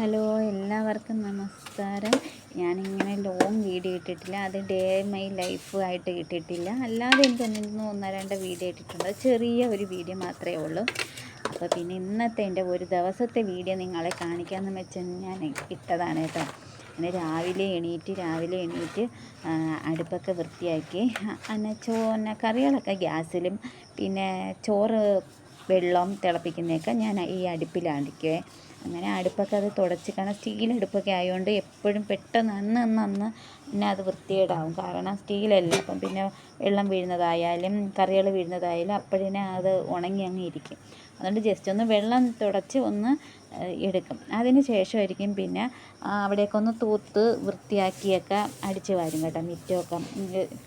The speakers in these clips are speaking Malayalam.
ഹലോ എല്ലാവർക്കും നമസ്കാരം. ഞാനിങ്ങനെ ലോങ് വീഡിയോ ഇട്ടിട്ടില്ല. അത് ഡേ മൈ ലൈഫ് ആയിട്ട് ഇട്ടിട്ടില്ല. അല്ലാതെ എനിക്ക് ഒന്നിന്ന് ഒന്നോ രണ്ടോ വീഡിയോ ഇട്ടിട്ടുണ്ട്. ചെറിയ ഒരു വീഡിയോ മാത്രമേ ഉള്ളൂ. അപ്പോൾ പിന്നെ ഇന്നത്തെ എന്റെ ഒരു ദിവസത്തെ വീഡിയോ നിങ്ങളെ കാണിക്കാമെന്ന് വെച്ചാൽ ഞാൻ ഇട്ടതാണ് കേട്ടോ. അങ്ങനെ രാവിലെ എണീറ്റ് രാവിലെ എണീറ്റ് അടുപ്പൊക്കെ വൃത്തിയാക്കി അങ്ങനെ ചോന്ന കറികളൊക്കെ ഗ്യാസിലും പിന്നെ ചോറ് വെള്ളം തിളപ്പിക്കുന്നതൊക്കെ ഞാൻ ഈ അടുപ്പിലാണ്ടിക്കുവേ അങ്ങനെ അടുപ്പൊക്കെ അത് തുടച്ച് കാരണം സ്റ്റീൽ അടുപ്പൊക്കെ ആയതുകൊണ്ട് എപ്പോഴും പെട്ടെന്ന് അന്ന് അന്ന് അന്ന് പിന്നെ അത് വൃത്തികേടാവും. കാരണം സ്റ്റീലല്ല. അപ്പം പിന്നെ വെള്ളം വീഴുന്നതായാലും കറികൾ വീഴുന്നതായാലും അപ്പോഴേ അത് ഉണങ്ങി അങ്ങ് ഇരിക്കും. അതുകൊണ്ട് ജസ്റ്റ് ഒന്ന് വെള്ളം തുടച്ച് ഒന്ന് എടുക്കും. അതിന് ശേഷമായിരിക്കും പിന്നെ അവിടെയൊക്കെ ഒന്ന് തൂത്ത് വൃത്തിയാക്കിയൊക്കെ അടിച്ച് വാരും കേട്ടോ മിറ്റമൊക്കെ.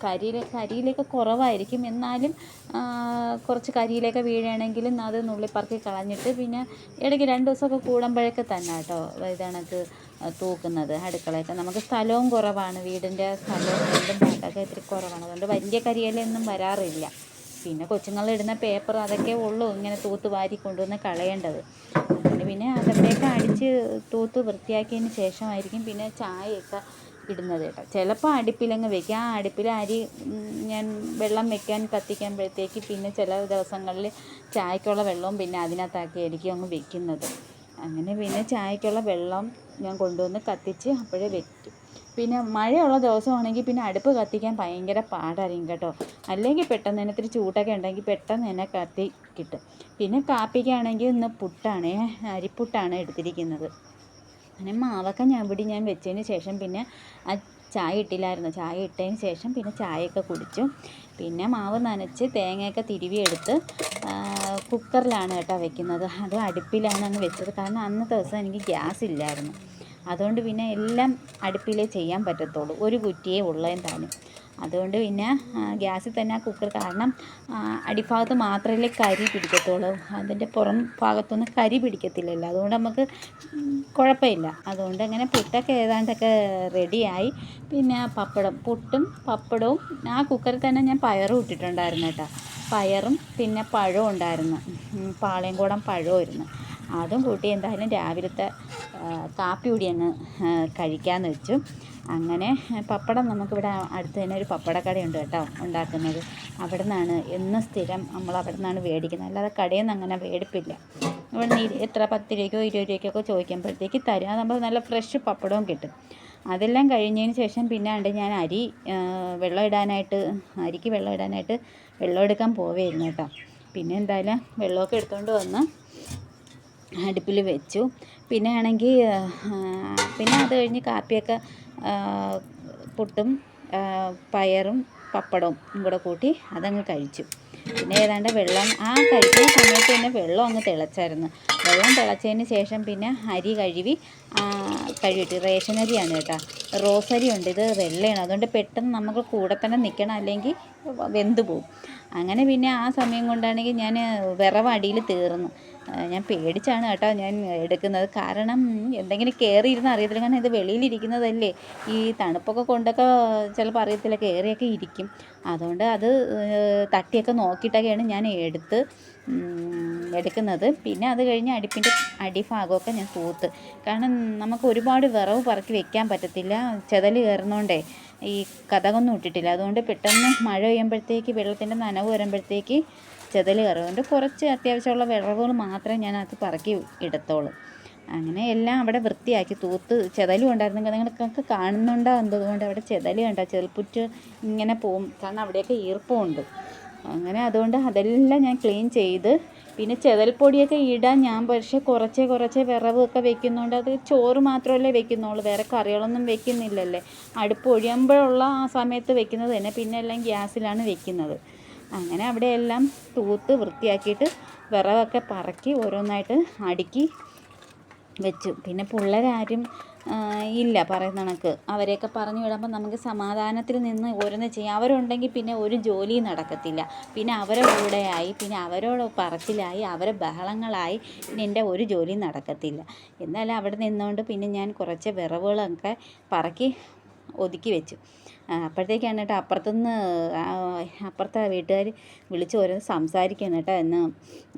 കരിയിൽ കരിയിലൊക്കെ കുറവായിരിക്കും. എന്നാലും കുറച്ച് കരിയിലൊക്കെ വീഴുകയാണെങ്കിലും അത് നുള്ളിപ്പറക്കി കളഞ്ഞിട്ട് പിന്നെ ഇടയ്ക്ക് രണ്ട് ദിവസമൊക്കെ കൂടുമ്പോഴൊക്കെ തന്നെ കേട്ടോ. ഇതണക്ക് തൂക്കുന്നത് അടുക്കളയൊക്കെ. നമുക്ക് സ്ഥലവും കുറവാണ്. വീടിന്റെ സ്ഥലവും വീണ്ടും പാട്ടൊക്കെ ഇത്തിരി കുറവാണ്. അതുകൊണ്ട് വലിയ കരിയിലൊന്നും വരാറില്ല. പിന്നെ കൊച്ചുങ്ങളിടുന്ന പേപ്പർ അതൊക്കെ ഉള്ളൂ ഇങ്ങനെ തൂത്ത് വാരി കൊണ്ടുവന്ന് കളയേണ്ടത്. പിന്നെ അതവിടെയൊക്കെ അടിച്ച് തൂത്ത് വൃത്തിയാക്കിയതിന് ശേഷമായിരിക്കും പിന്നെ ചായയൊക്കെ ഇടുന്നത് കേട്ടോ. ചിലപ്പോൾ അടുപ്പിലങ്ങ് വെക്കും. ആ അടുപ്പിൽ അരി ഞാൻ വെള്ളം വെക്കാൻ കത്തിക്കുമ്പോഴത്തേക്ക് പിന്നെ ചില ദിവസങ്ങളിൽ ചായക്കുള്ള വെള്ളവും പിന്നെ അതിനകത്താക്കിയായിരിക്കും അങ്ങ് വെക്കുന്നത്. അങ്ങനെ പിന്നെ ചായക്കുള്ള വെള്ളം ഞാൻ കൊണ്ടുവന്ന് കത്തിച്ച് അപ്പോഴേ വെക്കും പിന്നെ മഴയുള്ള ദിവസമാണെങ്കിൽ പിന്നെ അടുപ്പ് കത്തിക്കാൻ ഭയങ്കര പാടായിരിക്കും കേട്ടോ. അല്ലെങ്കിൽ പെട്ടെന്ന് തന്നെ ഇത്തിരി ചൂട്ടൊക്കെ ഉണ്ടെങ്കിൽ പെട്ടെന്ന് തന്നെ കത്തി കിട്ടും. പിന്നെ കാപ്പിക്കാണെങ്കിൽ ഇന്ന് പുട്ടാണ് അരിപ്പുട്ടാണ് എടുത്തിരിക്കുന്നത്. അങ്ങനെ മാവൊക്കെ ഞാൻ ഇവിടെ ഞാൻ വെച്ചതിന് ശേഷം പിന്നെ ആ ചായ ഇട്ടില്ലായിരുന്നു. ചായ ഇട്ടതിന് ശേഷം പിന്നെ ചായയൊക്കെ കുടിച്ചു. പിന്നെ മാവ് നനച്ച് തേങ്ങയൊക്കെ തിരുവി എടുത്ത് ആ, കുക്കറിലാണ് കേട്ടോ വെക്കുന്നത്. അത് അടുപ്പിലാണ് അങ്ങ് വെച്ചത്. കാരണം അന്നത്തെ ദിവസം എനിക്ക് ഗ്യാസ് ഇല്ലായിരുന്നു. അതുകൊണ്ട് പിന്നെ എല്ലാം അടുപ്പിലേ ചെയ്യാൻ പറ്റത്തുള്ളൂ. ഒരു കുറ്റിയേ ഉള്ളതും താനും അതുകൊണ്ട് പിന്നെ ഗ്യാസിൽ തന്നെ കുക്കർ കാരണം അടിഭാഗത്ത് മാത്രമല്ലേ കരി പിടിക്കത്തുള്ളൂ. അതിന്റെ പുറം ഭാഗത്തൊന്നും കരി പിടിക്കത്തില്ലല്ലോ. അതുകൊണ്ട് നമുക്ക് കുഴപ്പമില്ല. അതുകൊണ്ട് അങ്ങനെ പുട്ടൊക്കെ ഏതാണ്ടൊക്കെ റെഡിയായി. പിന്നെ പപ്പടം പുട്ടും പപ്പടവും ആ കുക്കറിൽ തന്നെ ഞാൻ പയറും ഇട്ടിട്ടുണ്ടായിരുന്നു കേട്ടോ. പയറും പിന്നെ പഴവും ഉണ്ടായിരുന്നു. പാളയംകൂടം പാളയംകുടം പഴമായിരുന്നു അതും കൂട്ടി എന്തായാലും രാവിലത്തെ കാപ്പി കൂടി അങ്ങ് കഴിക്കാമെന്ന് വെച്ചു. അങ്ങനെ പപ്പടം നമുക്കിവിടെ അടുത്ത് തന്നെ ഒരു പപ്പടക്കടയുണ്ട് കേട്ടോ ഉണ്ടാക്കുന്നത്. അവിടെ നിന്നാണ് എന്നും സ്ഥിരം നമ്മൾ അവിടെ നിന്നാണ് മേടിക്കുന്നത്. അല്ലാതെ കടയിൽ നിന്ന് അങ്ങനെ മേടിപ്പില്ല. ഇവിടെ നിന്ന് എത്ര പത്ത് രൂപയ്ക്കോ ഇരുപത് രൂപയ്ക്കൊക്കെ ചോദിക്കുമ്പോഴത്തേക്ക് തരും നമ്മൾ നല്ല ഫ്രഷ് പപ്പടവും കിട്ടും. അതെല്ലാം കഴിഞ്ഞതിന് ശേഷം പിന്നെ ഉണ്ട് ഞാൻ അരി വെള്ളം ഇടാനായിട്ട് അരിക്ക് വെള്ളം ഇടാനായിട്ട് വെള്ളം എടുക്കാൻ പോവുകയായിരുന്നു കേട്ടോ. പിന്നെ എന്തായാലും വെള്ളമൊക്കെ എടുത്തുകൊണ്ട് വന്ന് അടുപ്പിൽ വെച്ചു. പിന്നെ ആണെങ്കിൽ പിന്നെ അത് കഴിഞ്ഞ് കാപ്പിയൊക്കെ പുട്ടും പയറും പപ്പടവും കൂടെ കൂട്ടി അതങ്ങ് കഴിച്ചു. പിന്നെ ഏതാണ്ട് വെള്ളം ആ കഴിക്കുന്ന സമയത്ത് തന്നെ വെള്ളം അങ്ങ് തിളച്ചായിരുന്നു. വെള്ളം തിളച്ചതിന് ശേഷം പിന്നെ അരി കഴുകി കഴുകിട്ട് റേഷൻ അരിയാണ് കേട്ടോ. റോസ് അരി ഉണ്ട് ഇത് വെള്ളയാണ്. അതുകൊണ്ട് പെട്ടെന്ന് നമുക്ക് കൂടെ തന്നെ നിൽക്കണം അല്ലെങ്കിൽ വെന്ത് പോകും അങ്ങനെ പിന്നെ ആ സമയം കൊണ്ടാണെങ്കിൽ ഞാൻ വിറവ് അടിയിൽ തീർന്നു. ഞാൻ പേടിച്ചാണ് കേട്ടോ ഞാൻ എടുക്കുന്നത്. കാരണം എന്തെങ്കിലും കയറിയിരുന്ന് അറിയത്തില്ല. കാരണം ഇത് വെളിയിലിരിക്കുന്നതല്ലേ. ഈ തണുപ്പൊക്കെ കൊണ്ടൊക്കെ ചിലപ്പോൾ അറിയത്തില്ല കയറിയൊക്കെ ഇരിക്കും. അതുകൊണ്ട് അത് തട്ടിയൊക്കെ നോക്കിയിട്ടൊക്കെയാണ് ഞാൻ എടുത്ത് എടുക്കുന്നത്. പിന്നെ അത് കഴിഞ്ഞ് അടുപ്പിന്റെ അടിഭാഗമൊക്കെ ഞാൻ തൂത്ത്. കാരണം നമുക്ക് ഒരുപാട് വിറവ് പറക്കി വെക്കാൻ പറ്റത്തില്ല. ചെതൽ കയറുന്നോണ്ടേ ഈ കഥകൊന്നും ഇട്ടിട്ടില്ല. അതുകൊണ്ട് പെട്ടെന്ന് മഴ പെയ്യുമ്പോഴത്തേക്ക് വെള്ളത്തിന്റെ നനവ് വരുമ്പോഴത്തേക്ക് ചെതൽ കയറും. അതുകൊണ്ട് കുറച്ച് അത്യാവശ്യമുള്ള വിറവുകൾ മാത്രമേ ഞാൻ അത് പറക്കി എടുത്തോളൂ. അങ്ങനെ എല്ലാം അവിടെ വൃത്തിയാക്കി തൂത്ത് ചെതലും ഉണ്ടായിരുന്നെങ്കിൽ നിങ്ങൾക്ക് കാണുന്നുണ്ടോ എന്നതുകൊണ്ട് അവിടെ കണ്ട? ചെറുപ്പുറ്റ് ഇങ്ങനെ പോകും കാരണം അവിടെയൊക്കെ ഈർപ്പമുണ്ട്. അങ്ങനെ അതുകൊണ്ട് അതെല്ലാം ഞാൻ ക്ലീൻ ചെയ്ത്. പിന്നെ ചെതൽപ്പൊടിയൊക്കെ ഇടാൻ ഞാൻ പക്ഷേ കുറച്ചേ കുറച്ചേ വിറവൊക്കെ വെക്കുന്നുണ്ട് അത് ചോറ് മാത്രമല്ലേ വെക്കുന്നുള്ളൂ വേറെ കറികളൊന്നും വെക്കുന്നില്ലല്ലേ. അടുപ്പ് ഒഴിയുമ്പോഴുള്ള ആ സമയത്ത് വെക്കുന്നത് തന്നെ പിന്നെ എല്ലാം ഗ്യാസിലാണ് വെക്കുന്നത്. അങ്ങനെ അവിടെ എല്ലാം തൂത്ത് വൃത്തിയാക്കിയിട്ട് വിറവൊക്കെ പറക്കി ഓരോന്നായിട്ട് അടുക്കി വെച്ചു. പിന്നെ പിള്ളേരാരും ഇല്ല പറയുന്ന കണക്ക്. അവരെയൊക്കെ പറഞ്ഞു വിടുമ്പോൾ നമുക്ക് സമാധാനത്തിൽ നിന്ന് ഓരോന്ന് ചെയ്യാം. അവരുണ്ടെങ്കിൽ പിന്നെ ഒരു ജോലിയും നടക്കത്തില്ല. പിന്നെ അവരെ കൂടെയായി പിന്നെ അവരോട് പറച്ചിലായി അവരെ ബഹളങ്ങളായി പിന്നെ എന്റെ ഒരു ജോലിയും നടക്കത്തില്ല. എന്നാലും അവിടെ നിന്നുകൊണ്ട് പിന്നെ ഞാൻ കുറച്ച് വിറവുകളൊക്കെ പറക്കി ഒതുക്കി വെച്ചു. അപ്പോഴത്തേക്കാണ് കേട്ടോ അപ്പുറത്തുനിന്ന് അപ്പുറത്തെ വീട്ടുകാർ വിളിച്ച് ഓരോ സംസാരിക്കുകയാണ് കേട്ടോ എന്ന്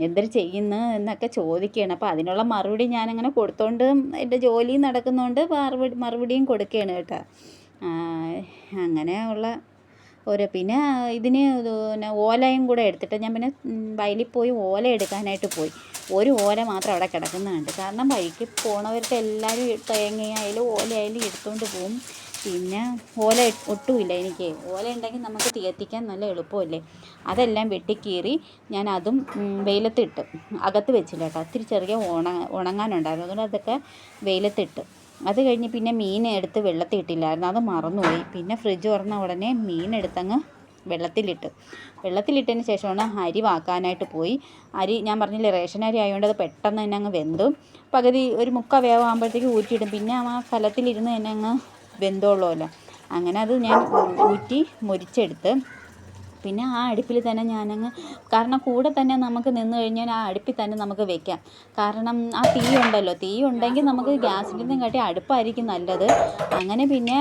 എന്തൊരു ചെയ്യുന്നു എന്നൊക്കെ ചോദിക്കുകയാണ്. അപ്പോൾ അതിനുള്ള മറുപടി ഞാനങ്ങനെ കൊടുത്തോണ്ട് എന്റെ ജോലി നടക്കുന്നതുകൊണ്ട് മറുപടി മറുപടിയും കൊടുക്കുകയാണ് കേട്ടോ. അങ്ങനെ അങ്ങനെയുള്ള ഓരോ പിന്നെ ഇതിന് പിന്നെ ഓലയും കൂടെ എടുത്തിട്ട് ഞാൻ പിന്നെ വയലിൽ പോയി ഓല എടുക്കാനായിട്ട് പോയി. ഒരു ഓല മാത്രം അവിടെ കിടക്കുന്നുണ്ട്. കാരണം വഴിക്ക് പോണവർക്ക് എല്ലാവരും തേങ്ങയായാലും ഓലയായാലും എടുത്തുകൊണ്ട് പോകും പിന്നെ ഓല ഒട്ടുമില്ല എനിക്ക്. ഓല ഉണ്ടെങ്കിൽ നമുക്ക് തീയത്തിക്കാൻ നല്ല എളുപ്പമല്ലേ? അതെല്ലാം വെട്ടിക്കീറി ഞാൻ അതും വെയിലത്തിട്ട് അകത്ത് വെച്ചില്ല കേട്ടോ. ഒത്തിരി ചെറിയ ഉണ ഉണങ്ങാനുണ്ടായിരുന്നു. അതുകൊണ്ട് അതൊക്കെ വെയിലത്തിട്ട്. അത് കഴിഞ്ഞ് പിന്നെ മീൻ എടുത്ത് വെള്ളത്തിൽ ഇട്ടില്ലായിരുന്നു അത് മറന്നുപോയി. പിന്നെ ഫ്രിഡ്ജ് തുറന്ന ഉടനെ മീൻ എടുത്തങ്ങ് വെള്ളത്തിലിട്ട്. വെള്ളത്തിലിട്ടതിന് ശേഷമാണ് അരി വാക്കാനായിട്ട് പോയി. അരി ഞാൻ പറഞ്ഞില്ലേ റേഷൻ അരി ആയതുകൊണ്ട് അത് പെട്ടെന്ന് തന്നെ അങ്ങ് വെന്തു. പകുതി ഒരു മുക്ക വേവാകുമ്പോഴത്തേക്ക് ഊറ്റിയിടും. പിന്നെ ആ കലത്തിലിരുന്ന് തന്നെ അങ്ങ് വെന്തോളുമല്ലോ. അങ്ങനെ അത് ഞാൻ ഊറ്റി മുരിച്ചെടുത്ത്. പിന്നെ ആ അടുപ്പിൽ തന്നെ ഞാനങ്ങ് കാരണം കൂടെ തന്നെ നമുക്ക് നിന്ന് കഴിഞ്ഞാൽ ആ അടുപ്പിൽ തന്നെ നമുക്ക് വെക്കാം. കാരണം ആ തീ ഉണ്ടല്ലോ തീ ഉണ്ടെങ്കിൽ നമുക്ക് ഗ്യാസിന്റെ കാട്ടി അടുപ്പായിരിക്കും നല്ലത്. അങ്ങനെ പിന്നെ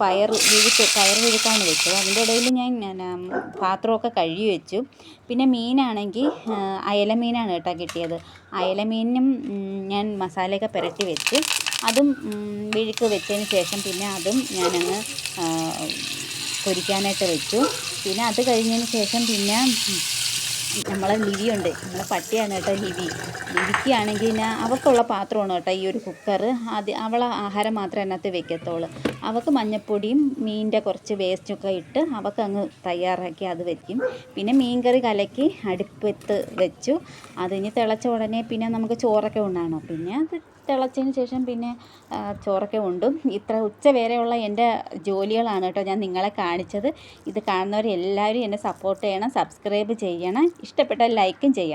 പയർ വിഴുക്ക് പയർ വിഴുക്കാണ് വെച്ചത്. അതിന്റെ ഇടയിൽ ഞാൻ പാത്രമൊക്കെ കഴുകി വെച്ചു. പിന്നെ മീനാണെങ്കിൽ അയല മീനാണ് കേട്ടോ കിട്ടിയത്. അയല ഞാൻ മസാലയൊക്കെ പുരട്ടി വെച്ച്. അതും വിഴുക്ക് വെച്ചതിന് ശേഷം പിന്നെ അതും ഞാനങ്ങ് പൊരിക്കാനായിട്ട് വെച്ചു. പിന്നെ അത് കഴിഞ്ഞതിന് ശേഷം പിന്നെ നമ്മളെ ലിവിയുണ്ട്. നമ്മളെ പട്ടിയാണ് കേട്ടോ ലിവി. ലിവിക്കാണെങ്കിൽ ഞാൻ അവൾക്കുള്ള പാത്രമാണ് കേട്ടോ ഈ ഒരു കുക്കർ അത് അവളെ ആഹാരം മാത്രമേ അതിനകത്ത് വെക്കത്തുള്ളൂ. അവൾക്ക് മഞ്ഞപ്പൊടിയും മീനിന്റെ കുറച്ച് വേസ്റ്റൊക്കെ ഇട്ട് അവൾക്ക് അങ്ങ് തയ്യാറാക്കി അത് വെക്കും. പിന്നെ മീൻകറി കലക്കി അടുപ്പത്ത് വെച്ചു. അത് ഇനി തിളച്ച ഉടനെ പിന്നെ നമുക്ക് ചോറൊക്കെ ഉണ്ടാണോ പിന്നെ അത് തിളച്ചതിന് ശേഷം പിന്നെ ചോറൊക്കെ ഉണ്ടും. ഇത്ര ഉച്ച വരെയുള്ള എന്റെ ജോലികളാണ് കേട്ടോ ഞാൻ നിങ്ങളെ കാണിച്ചത്. ഇത് കാണുന്നവരെല്ലാവരും എന്നെ സപ്പോർട്ട് ചെയ്യണം സബ്സ്ക്രൈബ് ചെയ്യണം. ഇഷ്ടപ്പെട്ടാൽ ലൈക്കും ചെയ്യണം.